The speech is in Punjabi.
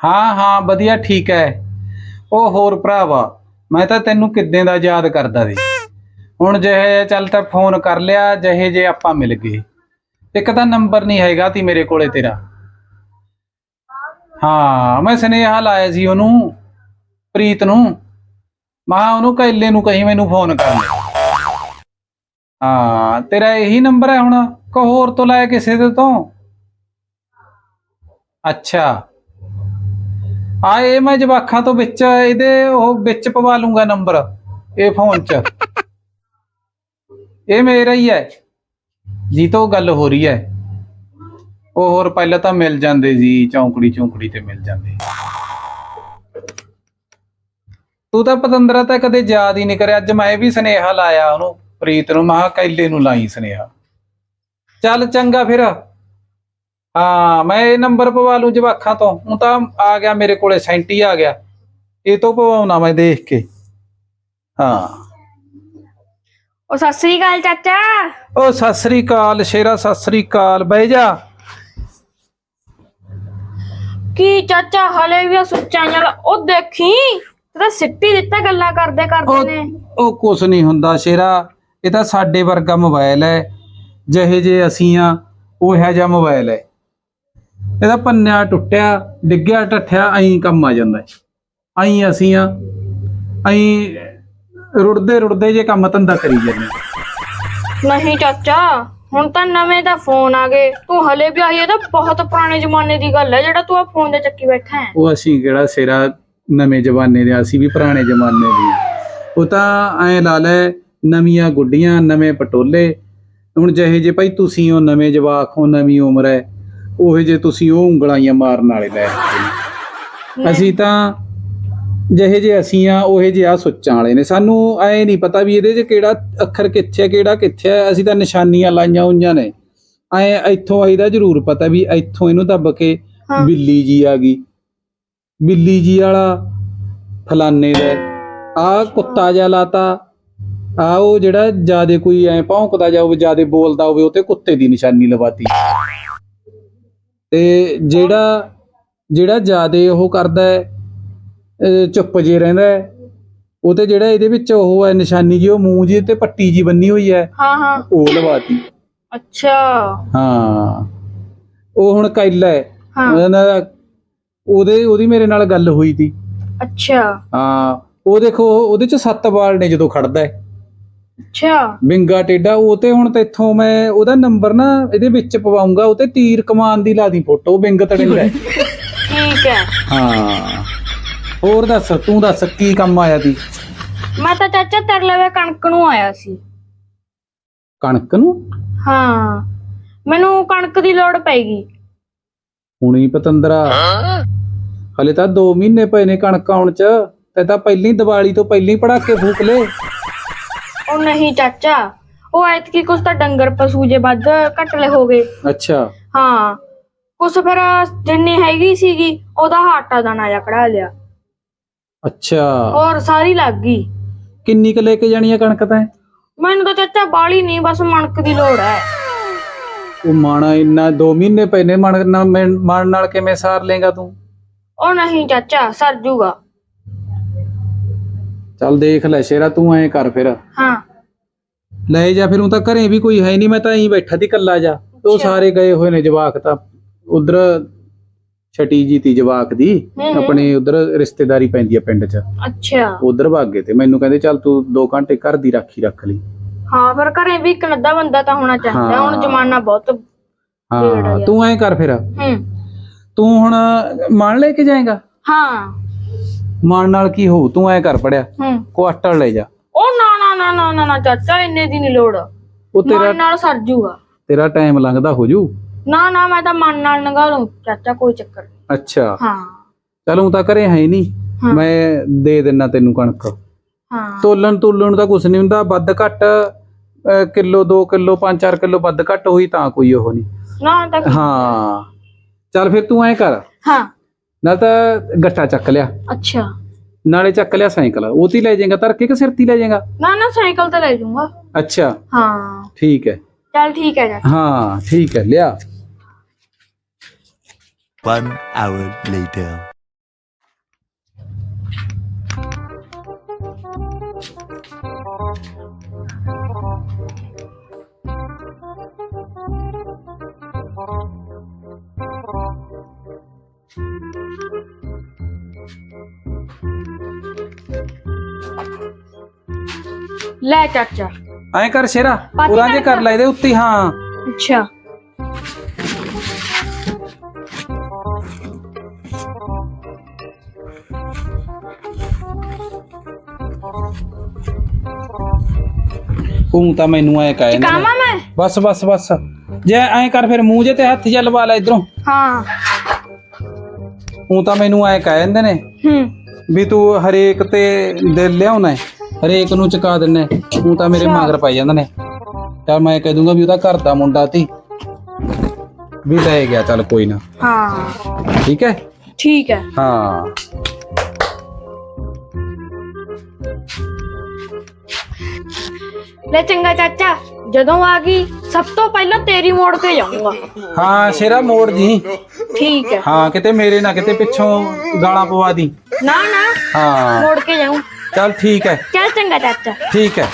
ਹਾਂ ਹਾਂ, ਵਧੀਆ, ਠੀਕ ਹੈ ਉਹ ਹੋਰ ਭਰਾਵਾ, ਮੈਂ ਤਾਂ ਤੈਨੂੰ ਕਿੱਦਾਂ ਦਾ ਯਾਦ ਕਰਦਾ ਸੀ ਹੁਣ ਜਿਹੇ ਚੱਲ ਤਾਂ ਫੋਨ ਕਰ ਲਿਆ, ਜਿਹੇ ਜੇ ਆਪਾਂ ਮਿਲ ਗਏ। ਇੱਕ ਤਾਂ ਨੰਬਰ ਨਹੀਂ ਹੈਗਾ ਤੀ ਮੇਰੇ ਕੋਲੇ ਤੇਰਾ। ਹਾਂ, ਮੈਂ ਸੁਨੇਹਾ ਲਾਇਆ ਸੀ ਉਹਨੂੰ, ਪ੍ਰੀਤ ਨੂੰ। ਮਾ ਉਹਨੂੰ ਕੈਲੇ ਨੂੰ ਕਹੀ ਮੈਨੂੰ ਫੋਨ ਕਰ ਲੈ। ਹਾਂ, ਤੇਰਾ ਇਹੀ ਨੰਬਰ ਹੈ ਹੁਣ ਕੋ ਹੋਰ ਤੋਂ ਲਾਇਆ ਕਿਸੇ ਦੇ ਤੋਂ? ਅੱਛਾ। ਆ ਇਹ ਮੈਂ ਜਵਾਖਾਂ ਤੋਂ ਵਿੱਚ, ਇਹਦੇ ਉਹ ਵਿੱਚ ਪਵਾ ਲੂੰਗਾ ਨੰਬਰ, ਇਹ ਫੋਨ 'ਚ। ਇਹ ਮੇਰਾ ਹੀ ਹੈ। ਜੀ ਤੋਂ ਗੱਲ ਹੋ ਰਹੀ ਹੈ। ਉਹ ਹੋਰ ਪਹਿਲਾਂ ਤਾਂ ਮਿਲ ਜਾਂਦੇ ਜੀ, ਚੌਂਕੜੀ ਚੌਂਕੜੀ ਤੇ ਮਿਲ ਜਾਂਦੇ। ਤੂੰ ਤਾਂ ਪਤੰਦਰਾ ਤਾਂ ਕਦੇ ਯਾਦ ਹੀ ਨਹੀਂ ਕਰਿਆ। ਅੱਜ ਮੈਂ ਵੀ ਸੁਨੇਹਾ ਲਾਇਆ ਉਹਨੂੰ, ਪ੍ਰੀਤ ਨੂੰ ਮਹਾ ਕੈਲੇ ਨੂੰ ਲਾਈ ਸੁਨੇਹਾ। ਚੱਲ ਚੰਗਾ ਫਿਰ। ਹਾਂ ਮੈਂ ਇਹ ਨੰਬਰ ਪਵਾ ਲੂ ਜਵਾਖਾਂ ਤੋਂ। ਹੁਣ ਤਾਂ ਆ ਗਿਆ ਮੇਰੇ ਕੋਲੇ ਸੈਂਟੀ ਆ ਗਿਆ। ਇਹ ਤੋਂ ਪਵਾਉਣਾ ਮੈਂ ਦੇਖ ਕੇ। ਹਾਂ। ਉਹ ਸਤਿ ਸ੍ਰੀ ਅਕਾਲ ਚਾਚਾ। ਉਹ ਸਤਿ ਸ੍ਰੀ ਅਕਾਲ ਸ਼ੇਰਾ ਸਤਿ ਸ੍ਰੀ ਅਕਾਲ ਬਹਿ ਜਾ। ਕੀ ਚਾਚਾ ਹਲੇ ਵੀ ਸੁੱਚਾ ਨਾਲ ਉਹ ਦੇਖੀ? ਤੇਰਾ ਸਿੱਟੀ ਦਿੱਤਾ ਗੱਲਾਂ ਕਰਦੇ ਕਰਦੇ ਨੇ। ਉਹ ਕੁਛ ਨਹੀਂ ਹੁੰਦਾ ਸ਼ੇਰਾ। ਇਹ ਤਾਂ ਸਾਡੇ ਵਰਗਾ ਮੋਬਾਈਲ ਹੈ। ਜਿਹੇ ਜੇ ਅਸੀਂ ਆ ਉਹ ਹੈ ਜਿਹਾ ਮੋਬਾਈਲ ਹੈ। ਇਹਦਾ ਪੰਨਿਆ ਟੁੱਟਿਆ ਡਿੱਗਿਆ ਟੱਠਿਆ ਐਂ ਕੰਮ ਆ ਜਾਂਦਾ ਐਂ ਅਸੀਂ ਆ ਐਂ ਰੁੜਦੇ ਰੁੜਦੇ ਜੇ ਕੰਮ ਧੰਦਾ ਕਰੀ ਜਾਂਦੇ ਨਹੀਂ ਚਾਚਾ ਹੁਣ ਤਾਂ ਨਵੇਂ ਦਾ ਫੋਨ ਆ ਗਏ। ਤੂੰ ਹਲੇ ਵੀ ਆਈ ਇਹ ਤਾਂ ਬਹੁਤ ਪੁਰਾਣੇ ਜ਼ਮਾਨੇ ਦੀ ਗੱਲ ਹੈ ਜਿਹੜਾ ਤੂੰ ਆ ਫੋਨ ਦੇ ਚੱਕੀ ਬੈਠਾ ਹੈ। ਉਹ ਅਸੀਂ ਕਿਹੜਾ ਸਿਰਾ ਨਵੇਂ ਜ਼ਮਾਨੇ ਦੇ ਅਸੀਂ ਵੀ ਪੁਰਾਣੇ ਜ਼ਮਾਨੇ ਦੇ ਹਾਂ। ਉਹ ਤਾਂ ਐਂ ਲਾ ਲੈ ਨਵੀਆਂ ਗੁੱਡੀਆਂ ਨਵੇਂ ਪਟੋਲੇ। ਹੁਣ ਜਿਹੇ ਜੇ ਭਾਈ ਤੁਸੀਂ ਉਹ ਨਵੇਂ ਜਵਾਕ ਹੋ ਨਵੀਂ ਉਮਰ ਹੈ ਉਹੇ ਜੇ ਤੁਸੀਂ ਉਹ ਉਂਗਲਾਈਆਂ ਮਾਰਨ ਵਾਲੇ ਲੈ ਅਸੀਂ ਤਾਂ ਜਿਹੇ ਜੇ ਅਸੀਂ ਆ ਉਹੇ ਜੇ ਆ ਸੁੱਚਾਂ ਵਾਲੇ ਨੇ। ਸਾਨੂੰ ਐ ਨਹੀਂ ਪਤਾ ਵੀ ਇਹਦੇ 'ਚ ਕਿਹੜਾ ਅੱਖਰ ਕਿੱਥੇ ਹੈ ਕਿਹੜਾ ਕਿੱਥੇ ਹੈ ਅਸੀਂ ਤਾਂ ਨਿਸ਼ਾਨੀਆਂ ਲਾਈਆਂ ਹੋਈਆਂ ਨੇ। ਐ ਇੱਥੋਂ ਆਈਦਾ ਜ਼ਰੂਰ ਪਤਾ ਵੀ ਇੱਥੋਂ ਇਹਨੂੰ ਦੱਬ ਕੇ। ਬਿੱਲੀ ਜੀ ਆ ਗਈ। ਬਿੱਲੀ ਜੀ ਵਾਲਾ ਫਲਾਨੇ ਦਾ। ਆ ਕੁੱਤਾ ਜਿਹਾ ਲਾਤਾ। ਆ ਉਹ ਜਿਹੜਾ ਜਿਆਦੇ ਕੋਈ ਐ ਭੌਂਕਦਾ ਜਾ ਹੋਵੇ ਜਿਆਦੇ ਬੋਲਦਾ ਹੋਵੇ ਉਹ ਤੇ ਕੁੱਤੇ ਦੀ ਨਿਸ਼ਾਨੀ ਲਵਾਤੀ। ਤੇ ਜਿਹੜਾ ਜਿਹੜਾ ਜਿਆਦੇ ਉਹ ਕਰਦਾ ਹੈ ਚੁੱਪ ਜੇ ਰਹਿੰਦਾ ਹੈ ਉਹ ਤੇ ਜਿਹੜਾ ਇਹਦੇ ਵਿੱਚ ਉਹ ਹੈ ਨਿਸ਼ਾਨੀ ਜੀ ਉਹ ਮੂੰਹ ਜੀ ਤੇ ਪੱਟੀ ਜੀ ਬੰਨੀ ਹੋਈ ਹੈ ਹਾਂ ਹਾਂ। ਉਹ ਲਵਾਤੀ। ਅੱਛਾ। ਹਾਂ। ਉਹ ਹੁਣ ਕੈਲਾ ਹੈ। ਹਾਂ। ਉਹਨਾਂ ਦਾ ਉਹਦੇ ਉਹਦੀ ਮੇਰੇ ਨਾਲ ਗੱਲ ਹੋਈ ਤੀ। ਅੱਛਾ। ਹਾਂ। ਉਹ ਦੇਖੋ ਉਹਦੇ ਚ ਸੱਤ ਵਾਲ ਨੇ ਜਦੋਂ ਖੜਦਾ ਹੈ। ਅੱਛਾ। ਵਿੰਗਾ ਟੇਡਾ ਉਹ ਤੇ ਹੁਣ ਤੇਥੋਂ ਮੈਂ ਉਹਦਾ ਨੰਬਰ ਨਾ ਇਹਦੇ ਵਿੱਚ ਪਵਾਉਂਗਾ ਉਹ ਤੇ ਤੀਰ ਕਮਾਨ ਦੀ ਲਾ ਦੀ ਫੋਟੋ ਵਿੰਗ ਤੜਿੰਦਾ ਹੈ। ਠੀਕ ਹੈ। ਹਾਂ। ਹੋਰ ਦੱਸ ਤੂੰ ਦੱਸ ਕੀ ਕੰਮ ਆਇਆ ਤੀ ਮੈਂ ਤਾਂ ਚਾਚਾ ਤੇਰੇ ਲਵੇ ਕਣਕ ਨੂੰ ਆਇਆ ਸੀ। ਕਣਕ ਨੂੰ? ਹਾਂ। ਮੈਨੂੰ ਕਣਕ ਦੀ ਲੋੜ ਪੈਗੀ ਹੁਣੀ ਪਤੰਦਰਾ। ਹਲੇ ਤਾਂ 2 ਮਹੀਨੇ ਪਏ ਨੇ ਕਣਕ ਆਉਣ ਚ ਤੇ ਤਾਂ ਪਹਿਲੀ ਦੀਵਾਲੀ ਤੋਂ ਪਹਿਲੀ ਪੜਾਕੇ ਫੂਕ ਲੇ ਉਹ ਨਹੀਂ ਚਾਚਾ। ਉਹ ਐਤਕੀ ਕੁਛ ਤਾਂ ਡੰਗਰ ਪਸ਼ੂ ਜੇ ਵੱਧ ਘਟਲੇ ਹੋ ਗਏ। ਅੱਛਾ। ਹਾਂ। ਕੁਛ ਫਿਰ ਜਿੰਨੀ ਹੈਗੀ ਸੀਗੀ ਉਹਦਾ ਹਾਟਾ ਦਾਣਾ ਜਿਹਾ ਕਢਾ ਲਿਆ। ਅੱਛਾ। ਔਰ ਸਾਰੀ ਲੱਗ ਗਈ। ਕਿੰਨੀ ਕ ਲੈ ਕੇ ਜਾਣੀ ਆ ਕਣਕ ਤਾਂ? ਮੈਨੂੰ ਤਾਂ ਚਾਚਾ ਬਾਲੀ ਨਹੀਂ ਬਸ ਮਣਕ ਦੀ ਲੋੜ ਹੈ। ਉਹ ਮਾਣਾ ਇੰਨਾ 2 ਮਹੀਨੇ ਪਏ ਨੇ ਮਣ ਨਾਲ ਮਣ ਨਾਲ ਕਿਵੇਂ ਸਾਰ ਲੇਗਾ ਤੂੰ? ਉਹ ਨਹੀਂ ਚਾਚਾ ਸਰ ਜੂਗਾ। ਚੱਲ ਦੇਖ ਲੈ ਸ਼ੇਰਾ ਤੂੰ ਐਂ ਕਰ ਫਿਰ। ਹਾਂ। ਲੈ ਜਾ ਫਿਰ ਉਹ ਤਾਂ ਘਰੇ ਵੀ ਕੋਈ ਹੈ ਨਹੀਂ ਮੈਂ ਤਾਂ ਐਂ ਬੈਠਾ ਦੀ ਕੱਲਾ ਜਾ। ਉਹ ਅੱਛਾ। ਸਾਰੇ ਗਏ ਹੋਏ ਨੇ ਜਵਾਕ ਤਾਂ। ਉਧਰ ਛਟੀ ਜੀ ਤੀ ਜਵਾਕ ਦੀ ਹੂੰ। ਹੂੰ। ਆਪਣੇ ਉਧਰ ਰਿਸ਼ਤੇਦਾਰੀ ਪੈਂਦੀ ਆ ਪਿੰਡ 'ਚ। ਅੱਛਾ। ਉਧਰ ਭੱਗ ਗਏ ਤੇ ਮੈਨੂੰ ਕਹਿੰਦੇ ਚੱਲ ਤੂੰ 2 ਘੰਟੇ ਘਰ ਦੀ ਰਾਖੀ ਰੱਖ ਲਈ। ਹਾਂ ਫਿਰ ਘਰੇ ਵੀ ਇੱਕ ਨੱਦਾ ਬੰਦਾ ਤਾਂ ਹੋਣਾ ਚਾਹੀਦਾ। ਹਾਂ। ਹੁਣ ਜ਼ਮਾਨਾ ਬਹੁਤ ਹਾਂ ਤੂੰ ਐਂ ਕਰ ਫਿਰ। ਹੂੰ। ਤੂੰ ਹੁਣ ਮਣ ਲੈ ਕੇ ਜਾਏਗਾ? ਹਾਂ। ਮਣ ਨਾਲ ਕੀ ਹੋਊ? ਤੂੰ ਐਂ ਕਰ ਪੜਿਆ। ਹੂੰ। ਕੁਆਟਰ ਲੈ ਜਾ। ਉਹ ਨਾ ਨਾ ਨਾ ਨਾ ਨਾ ਨਾ ਚਾਚਾ ਇੰਨੇ ਦੀ ਨਹੀਂ ਲੋੜ। ਉਹ ਤੇਰਾ ਮਨ ਨਾਲ ਸਰ ਜੂਗਾ। ਤੇਰਾ ਟਾਈਮ ਲੰਘਦਾ ਹੋ ਜੂ? ਨਾ ਨਾ ਮੈਂ ਤਾਂ ਮਨ ਨਾਲ ਨਗਾ ਲੂੰ ਚਾਚਾ ਕੋਈ ਚੱਕਰ ਨਹੀਂ ਅੱਛਾ। ਹਾਂ। ਚਲ ਉਹ ਤਾਂ ਘਰੇ ਹੈ ਨਹੀਂ ਹਾਂ। ਮੈਂ ਦੇ ਦਿੰਨਾ ਤੈਨੂੰ ਕਣਕ। ਹਾਂ। ਤੋਲਣ ਤੁਲਣ ਦਾ ਕੁਝ ਨਹੀਂ ਹੁੰਦਾ। ਵੱਧ ਘੱਟ ਅਹ, ਕਿਲੋ 2 ਕਿਲੋ 5-4 ਕਿਲੋ ਵੱਧ ਘੱਟ ਹੋਈ ਤਾਂ ਕੋਈ ਉਹ ਨਹੀਂ ਨਾ ਤਾਂ ਹਾਂ। ਚੱਲ ਫਿਰ ਤੂੰ ਐਂ ਕਰ। ਹਾਂ। ਨਾਲ ਤਾਂ ਗੱਟਾ ਚੱਕ ਲਿਆ। ਅੱਛਾ। ਨਾਲੇ ਚੱਕ ਲਿਆ ਸਾਈਕਲ। ਉਹ ਤੀ ਲੈ ਜਾਏਗਾ ਧਰ ਕੇ ਕਿ ਸਿਰ ਤੀ ਲੈ ਜਾਏਗਾ? ਨਾ ਨਾ ਸਾਈਕਲ ਤੇ ਲੈ ਜਾਊਂਗਾ। ਅੱਛਾ। ਹਾਂ। ਠੀਕ ਹੈ। ਚੱਲ ਠੀਕ ਹੈ ਚਾਚਾ ਹਾਂ ਠੀਕ ਹੈ ਲਿਆ। One hour later. ਲੈ ਚਾਚਾ। ਐਂ ਕਰ ਸ਼ੇਰਾ ਪਾਤੀ ਉਰਾਂ ਜੇ ਕਰ ਲੈ ਇਹਦੇ ਉੱਤੇ ਹੀ, ਹਾਂ। ਅੱਛਾ। ਤੂੰ ਤਾਂ ਮੈਨੂੰ ਐ ਕਹਿ ਕਾਮਾ ਮੈਂ? ਬਸ ਬਸ ਬਸ। ਜੇ ਐਂ ਕਰ ਫਿਰ ਮੂੰਹ ਜੇ ਤੇ ਹੱਥ ਜਿਹਾ ਲਵਾ ਲੈ ਇਧਰੋਂ। ਹਾਂ। ਤੂੰ ਤਾਂ ਮੈਨੂੰ ਐ ਕਹਿ ਦਿੰਦੇ ਨੇ ਹੂੰ। ਵੀ ਤੂੰ ਹਰੇਕ ਤੇ ਦਿਲ ਲਿਆਉਣਾ ਹੈ, ਹਰੇਕ ਨੂੰ ਚੁਕਾ ਦਿੰਨੇ ਤੂੰ ਤਾਂ ਮੇਰੇ ਅੱਛਾ। ਮਗਰ ਪੈ ਜਾਂਦੇ ਨੇ। ਚੱਲ ਮੈਂ ਕਹਿ ਦੂੰਗਾ ਵੀ ਉਹਦਾ ਘਰ ਦਾ ਮੁੰਡਾ ਤੀ ਵੀ ਲੈ ਗਿਆ ਚੱਲ ਕੋਈ ਨਾ। ਹਾਂ। ਠੀਕ ਹੈ? ਠੀਕ ਹੈ। ਹਾਂ। ਲੈ ਚੰਗਾ ਚਾਚਾ। ਜਦੋਂ ਆ ਗਈ ਸਭ ਤੋਂ ਪਹਿਲਾਂ ਤੇਰੀ ਮੋੜ ਕੇ ਜਾਊਂਗਾ। ਹਾਂ ਸ਼ੇਰਾ ਮੋੜ ਜੀ ਠੀਕ ਹੈ। ਹਾਂ ਕਿਤੇ ਮੇਰੇ ਨਾ ਕਿਤੇ ਪਿੱਛੋਂ ਗਾਲਾਂ ਪਵਾ ਦੀ। ਨਾ ਨਾ। ਹਾਂ। ਮੋੜ ਕੇ ਜਾਊਂ। ਚੱਲ ਠੀਕ ਹੈ। ਚੱਲ ਚੰਗਾ ਚਾਚਾ। ਠੀਕ ਹੈ।